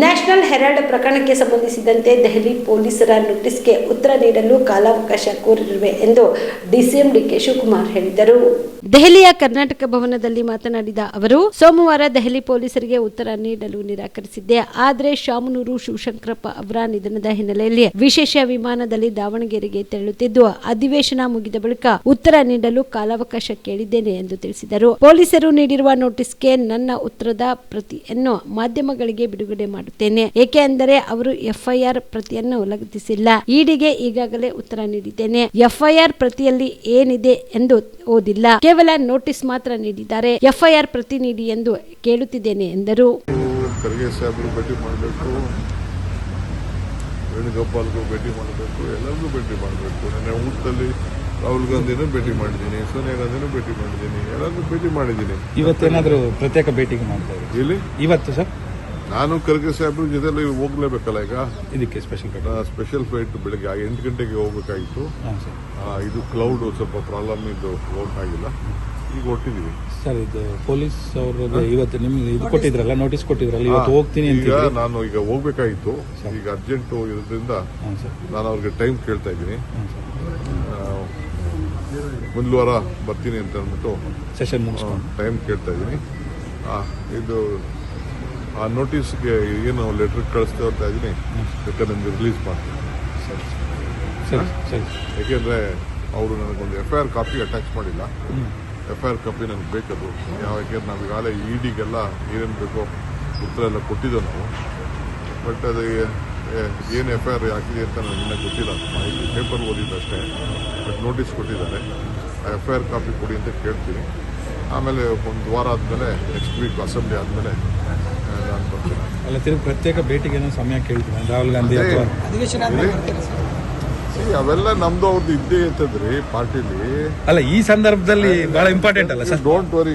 National Herald ಪ್ರಕರಣಕ್ಕೆ ಸಂಬಂಧಿಸಿದಂತೆ ದೆಹಲಿ ಪೊಲೀಸರ ನೋಟಿಸ್ಗೆ ಉತ್ತರ ನೀಡಲು ಕಾಲಾವಕಾಶ ಕೋರಿರುವೆ ಎಂದು ಡಿಸಿಎಂ ಡಿಕೆ ಶಿವಕುಮಾರ್ ಹೇಳಿದರು. ದೆಹಲಿಯ ಕರ್ನಾಟಕ ಭವನದಲ್ಲಿ ಮಾತನಾಡಿದ ಅವರು, ಸೋಮವಾರ ದೆಹಲಿ ಪೊಲೀಸರಿಗೆ ಉತ್ತರ ನೀಡಲು ನಿರಾಕರಿಸಿದ್ದೆ. ಆದರೆ ಶಾಮನೂರು ಶಿವಶಂಕರಪ್ಪ ಅವರ ನಿಧನದ ಹಿನ್ನೆಲೆಯಲ್ಲಿ ವಿಶೇಷ ವಿಮಾನದಲ್ಲಿ ದಾವಣಗೆರೆಗೆ ತೆರಳುತ್ತಿದ್ದು, ಅಧಿವೇಶನ ಮುಗಿದ ಬಳಿಕ ಉತ್ತರ ನೀಡಲು ಕಾಲಾವಕಾಶ ಕೇಳಿದ್ದೇನೆ ಎಂದು ತಿಳಿಸಿದರು. ಪೊಲೀಸರು ನೀಡಿರುವ ನೋಟಿಸ್ಗೆ ನನ್ನ ಉತ್ತರದ ಪ್ರತಿಯನ್ನು ಮಾಧ್ಯಮಗಳಿಗೆ ಬಿಡುಗಡೆ ಮಾಡುತ್ತೇನೆ. ಏಕೆ ಅಂದರೆ ಅವರು ಎಫ್ಐಆರ್ ಪ್ರತಿಯನ್ನು ಉಲ್ಲಂಘಿಸಿಲ್ಲ. ಇಡಿಗೆ ಈಗಾಗಲೇ ಉತ್ತರ ನೀಡಿದ್ದೇನೆ. ಎಫ್ಐಆರ್ ಪ್ರತಿಯಲ್ಲಿ ಏನಿದೆ ಎಂದು ಓದಿಲ್ಲ. ಕೇವಲ ನೋಟಿಸ್ ಮಾತ್ರ ನೀಡಿದ್ದಾರೆ. ಎಫ್ಐಆರ್ ಪ್ರತಿ ನೀಡಿ ಎಂದು ಕೇಳುತ್ತಿದ್ದೇನೆ ಎಂದರು. ಖರ್ಗೆ ಸಾಹೇಬರು ಭೇಟಿ ಮಾಡಬೇಕು. ವೇಣುಗೋಪಾಲ್ಗೂ ಭೇಟಿ ಮಾಡಬೇಕು. ಎಲ್ಲರಿಗೂ ಭೇಟಿ ಮಾಡಬೇಕು. ನನ್ನ ಊಟದಲ್ಲಿ ರಾಹುಲ್ ಗಾಂಧಿನೂ ಭೇಟಿ ಮಾಡಿದ್ದೀನಿ. ಸೋನಿಯಾ ಗಾಂಧಿನೂ ಭೇಟಿ ಮಾಡಿದ್ದೀನಿ. ಎಲ್ಲರಿಗೂ ಭೇಟಿ ಮಾಡಿದ್ದೀನಿ. ಇವತ್ತೇನಾದರೂ ಪ್ರತ್ಯೇಕ ಭೇಟಿಗೆ ಮಾಡ್ತಾ ಇದ್ದೀವಿ ಇಲ್ಲಿ ಇವತ್ತು ಸರ್? ನಾನು ಖರ್ಗೆ ಸಾಹೇಬ್ರ ಜೊತೆಲಿ ಹೋಗ್ಲೇಬೇಕಲ್ಲ ಈಗ? ಇದಕ್ಕೆ ಸ್ಪೆಷಲ್ ಫ್ಲೈಟ್ ಸ್ಪೆಷಲ್ ಫ್ಲೈಟ್ ಬೆಳಗ್ಗೆ ಎಂಟು ಗಂಟೆಗೆ ಹೋಗ್ಬೇಕಾಗಿತ್ತು ಇದು ಕ್ಲೌಡ್ ಸ್ವಲ್ಪ ಪ್ರಾಬ್ಲಮ್ ಇದು ಆಗಿಲ್ಲ ಈಗ ಹೊಟ್ಟಿದ್ದೀವಿ ಸರ್ ಇದು ಪೊಲೀಸ್ ಅವ್ರದ್ದು ಇವತ್ತು ನಿಮ್ಗೆ ಇದು ಕೊಟ್ಟಿದ್ರಲ್ಲ ನೋಟಿಸ್ ಕೊಟ್ಟಿದ್ರಲ್ಲ ಇವತ್ತು ಹೋಗ್ತೀನಿ ಅಂತ ಈಗ ನಾನು ಈಗ ಹೋಗ್ಬೇಕಾಗಿತ್ತು ಈಗ ಅರ್ಜೆಂಟ್ ಇರೋದ್ರಿಂದ ಹಾಂ ಸರ್. ನಾನು ಅವ್ರಿಗೆ ಟೈಮ್ ಕೇಳ್ತಾ ಇದ್ದೀನಿ ಮುಂದಿನ ವಾರ ಬರ್ತೀನಿ ಅಂತ ಅಂದ್ಬಿಟ್ಟು ಸೆಷನ್ ಟೈಮ್ ಕೇಳ್ತಾ ಇದ್ದೀನಿ ಆ, ಇದು ಆ ನೋಟಿಸ್ಗೆ ಏನು ಲೆಟರ್ ಕಳಿಸ್ತೇವೆ ಅಂತ ಇದ್ದೀನಿ ಬೇಕಾದ್ರೆ ನನಗೆ ರಿಲೀಸ್ ಮಾಡ್ತೀನಿ ಸರಿ ಸರಿ ಸರಿ. ಯಾಕೆಂದರೆ ಅವರು ನನಗೊಂದು F I R copy attach ಮಾಡಿಲ್ಲ. ಎಫ್ ಐ ಆರ್ ಕಾಪಿ ನನಗೆ ಬೇಕದು. ಯಾವ ಯಾಕೆಂದ್ರೆ ನಾವು ಈಗಾಗಲೇ ಇ ಡಿಗೆಲ್ಲ ಏನೇನು ಬೇಕೋ ಉತ್ತರ ಎಲ್ಲ ಕೊಟ್ಟಿದ್ದೆವು ನಾವು. ಬಟ್ ಅದು ಏನು ಎಫ್ ಐ ಆರ್ ಹಾಕಿದೆ ಅಂತ ನನಗೆ ಇನ್ನೂ ಗೊತ್ತಿಲ್ಲ. ಮಾಹಿತಿ ಪೇಪರ್ ಓದಿದ್ದಷ್ಟೇ ಬಟ್ ನೋಟಿಸ್ ಕೊಟ್ಟಿದ್ದಾರೆ. ಆ ಎಫ್ ಐ ಆರ್ ಕಾಪಿ ಕೊಡಿ ಅಂತ ಕೇಳ್ತೀನಿ. ಆಮೇಲೆ ಒಂದು ವಾರ ಆದಮೇಲೆ ನೆಕ್ಸ್ಟ್ ವೀಕ್ ಅಸೆಂಬ್ಲಿ ಆದಮೇಲೆ ನಾನು ಬರ್ತೀನಿ ಅಲ್ಲ ತಿರುಗಿ ಪ್ರತ್ಯೇಕ ಭೇಟಿಗೆ ಏನೋ ಸಮಯ ಕೇಳ್ತೀನಿ ರಾಹುಲ್ ಗಾಂಧಿ ಅಥವಾ ಅವೆಲ್ಲ ನಮ್ದು ಅವ್ರದ್ದು ಇದ್ದೇ ಇರ್ತದ್ರಿ ಪಾರ್ಟಿಲಿ. ಅಲ್ಲ ಈ ಸಂದರ್ಭದಲ್ಲಿ ಬಹಳ ಇಂಪಾರ್ಟೆಂಟ್ ಅಲ್ಲ ಸರ್? Don't worry